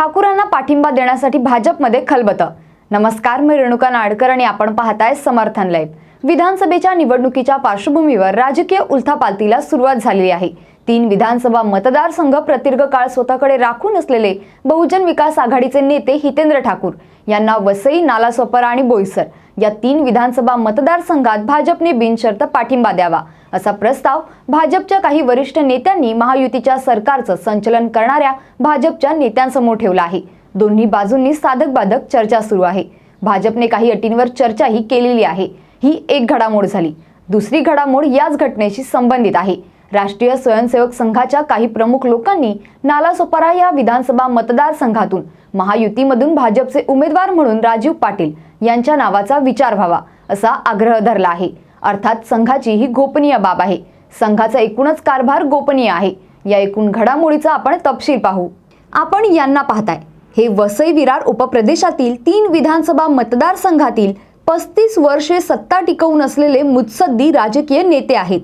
ठाकूरांना पाठिंबा देण्यासाठी भाजपमध्ये खलबत. नमस्कार मी रेणुका नाडकर आणि आपण पाहताय समर्थन लाईव्ह. विधानसभेच्या निवडणुकीच्या पार्श्वभूमीवर राजकीय उलथापालथीला सुरुवात झालेली आहे. तीन विधानसभा मतदारसंघ प्रदीर्घ काळ स्वतःकडे राखून असलेले बहुजन विकास आघाडीचे नेते हितेंद्र ठाकूर यांना वसई नालासोपारा आणि बोईसर या तीन विधानसभा मतदारसंघात भाजपने बिनशर्त पाठिंबा द्यावा असा प्रस्ताव भाजपच्या काही वरिष्ठ नेत्यांनी महायुतीच्या सरकारचं संचलन करणाऱ्या भाजपच्या नेत्यांसमोर ठेवला आहे. दोन्ही बाजूंनी साधक बाधक चर्चा सुरू आहे. भाजपने काही अटींवर चर्चाही केलेली आहे. ही एक घडामोड झाली. दुसरी घडामोड याच घटनेशी संबंधित आहे. राष्ट्रीय स्वयंसेवक संघाच्या काही प्रमुख लोकांनी नालासोपारा या विधानसभा मतदारसंघातून महायुतीमधून भाजपचे उमेदवार म्हणून राजीव पाटील यांच्या नावाचा विचार व्हावा असा आग्रह धरला आहे. अर्थात संघाची ही गोपनीय बाब आहे. संघाचा एकूणच कारभार गोपनीय आहे. या एकूण घडामोडीचा आपण तपशील पाहू. आपण यांना पाहताय. हे वसई विरार उपप्रदेशातील तीन विधानसभा मतदारसंघातील पस्तीस वर्षे सत्ता टिकवून असलेले मुत्सद्दी राजकीय नेते आहेत.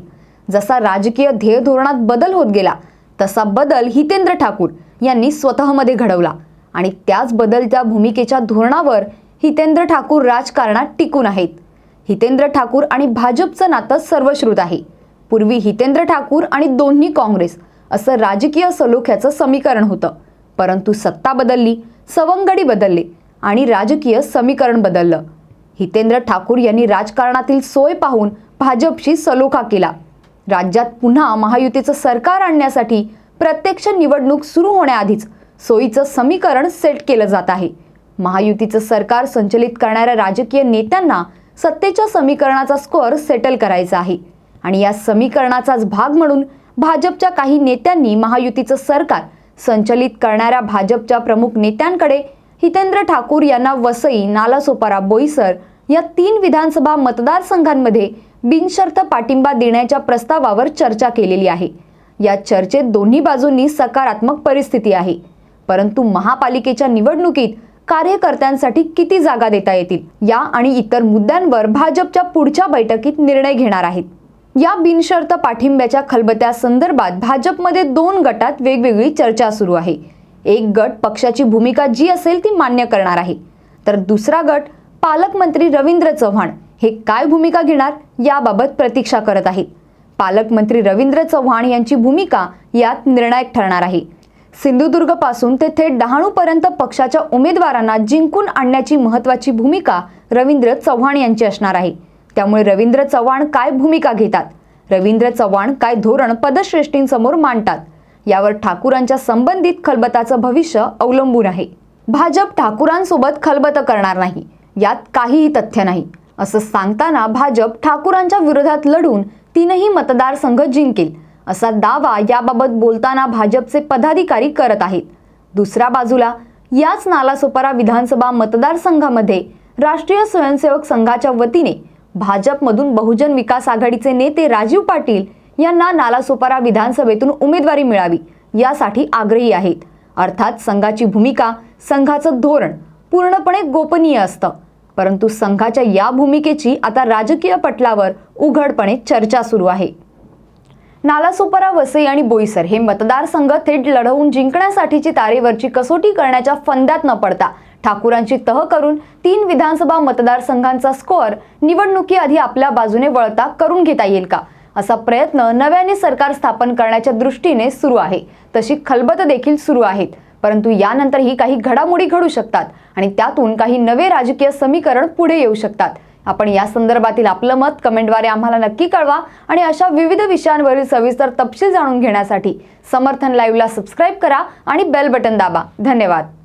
जसा राजकीय ध्येय धोरणात बदल होत गेला तसा बदल हितेंद्र ठाकूर यांनी स्वतःमध्ये घडवला. आणि त्याच बदलत्या भूमिकेच्या धोरणावर हितेंद्र ठाकूर राजकारणात टिकून आहेत. हितेंद्र ठाकूर आणि भाजपचं नातं सर्वश्रुत आहे. पूर्वी हितेंद्र ठाकूर आणि दोन्ही काँग्रेस असं राजकीय सलोख्याचं समीकरण होतं. परंतु सत्ता बदलली सवंगडी बदलले आणि राजकीय समीकरण बदललं. हितेंद्र ठाकूर यांनी राजकारणातील सोय पाहून भाजपशी सलोखा केला. राज्यात पुन्हा महायुतीचं सरकार आणण्यासाठी प्रत्यक्ष निवडणूक सुरू होण्याआधीच सोयीचं समीकरण सेट केलं जात आहे. महायुतीचं सरकार संचलित करणाऱ्या राजकीय नेत्यांना सत्तेच्या समीकरणाचा स्कोअर सेटल करायचा आहे. आणि या समीकरणाचाच भाग म्हणून भाजपच्या काही नेत्यांनी महायुतीचं सरकार संचलित करणाऱ्या भाजपच्या प्रमुख नेत्यांकडे हितेंद्र ठाकूर यांना वसई नालासोपारा बोईसर या तीन विधानसभा मतदारसंघांमध्ये बिनशर्त पाठिंबा देण्याच्या प्रस्तावावर चर्चा केलेली आहे. या चर्चेत दोन्ही बाजूंनी सकारात्मक परिस्थिती आहे. परंतु महापालिकेच्या निवडणुकीत कार्यकर्त्यांसाठी किती जागा देता येतील? या आणि इतर मुद्द्यांवर भाजपच्या पुढच्या बैठकीत निर्णय घेणार आहेत. या बिनशर्त पाठिंब्याच्या खलबत्या संदर्भात भाजपमध्ये दोन गटात वेगवेगळी चर्चा सुरू आहे. एक गट पक्षाची भूमिका जी असेल ती मान्य करणार आहे. तर दुसरा गट पालकमंत्री रवींद्र चव्हाण हे काय भूमिका घेणार याबाबत प्रतीक्षा करत आहेत. पालकमंत्री रवींद्र चव्हाण यांची भूमिका यात निर्णायक ठरणार आहे. सिंधुदुर्गपासून ते थेट डहाणूपर्यंत पक्षाच्या उमेदवारांना जिंकून आणण्याची महत्वाची भूमिका रवींद्र चव्हाण यांची असणार आहे. त्यामुळे रवींद्र चव्हाण काय भूमिका घेतात? रवींद्र चव्हाण काय धोरण पदश्रेष्ठींसमोर मांडतात? यावर ठाकूरांच्या संबंधित खलबताचं भविष्य अवलंबून आहे. भाजप ठाकूरांसोबत खलबत करणार नाही. यात काहीही तथ्य नाही. असं सांगताना भाजप ठाकूरांच्या विरोधात लढून तीनही मतदारसंघ जिंकेल. असा दावा याबाबत बोलताना भाजपचे पदाधिकारी करत आहेत. दुसऱ्या बाजूला याच नालासोपारा विधानसभा मतदारसंघामध्ये राष्ट्रीय स्वयंसेवक संघाच्या वतीने भाजपमधून बहुजन विकास आघाडीचे नेते राजीव पाटील यांना नालासोपारा विधानसभेतून उमेदवारी मिळावी यासाठी आग्रही आहेत. अर्थात संघाची भूमिका संघाचं धोरण पूर्णपणे गोपनीय असतं. परंतु संघाच्या या भूमिकेची आता राजकीय पटलावर उघडपणे चर्चा सुरू आहे. नालासोपारा वसई आणि बोईसर हे मतदारसंघ थेट लढवून जिंकण्यासाठीची तारेवरची कसोटी करण्याच्या फंद्यात न पडता ठाकूरांची तह करून तीन विधानसभा मतदारसंघांचा स्कोअर निवडणुकीआधी आपल्या बाजूने वळता करून घेता येईल का? असा प्रयत्न नव्याने सरकार स्थापन करण्याच्या दृष्टीने सुरू आहे. तशी खलबत देखील सुरू आहेत. परंतु यानंतरही काही घडामोडी घडू शकतात आणि त्यातून काही नवे राजकीय समीकरण पुढे येऊ शकतात. आपण या संदर्भातील आपलं मत कमेंटद्वारे आम्हाला नक्की कळवा आणि अशा विविध विषयांवरील सविस्तर तपशील जाणून घेण्यासाठी समर्थन लाईव्हला सबस्क्राईब करा आणि बेल बटन दाबा. धन्यवाद.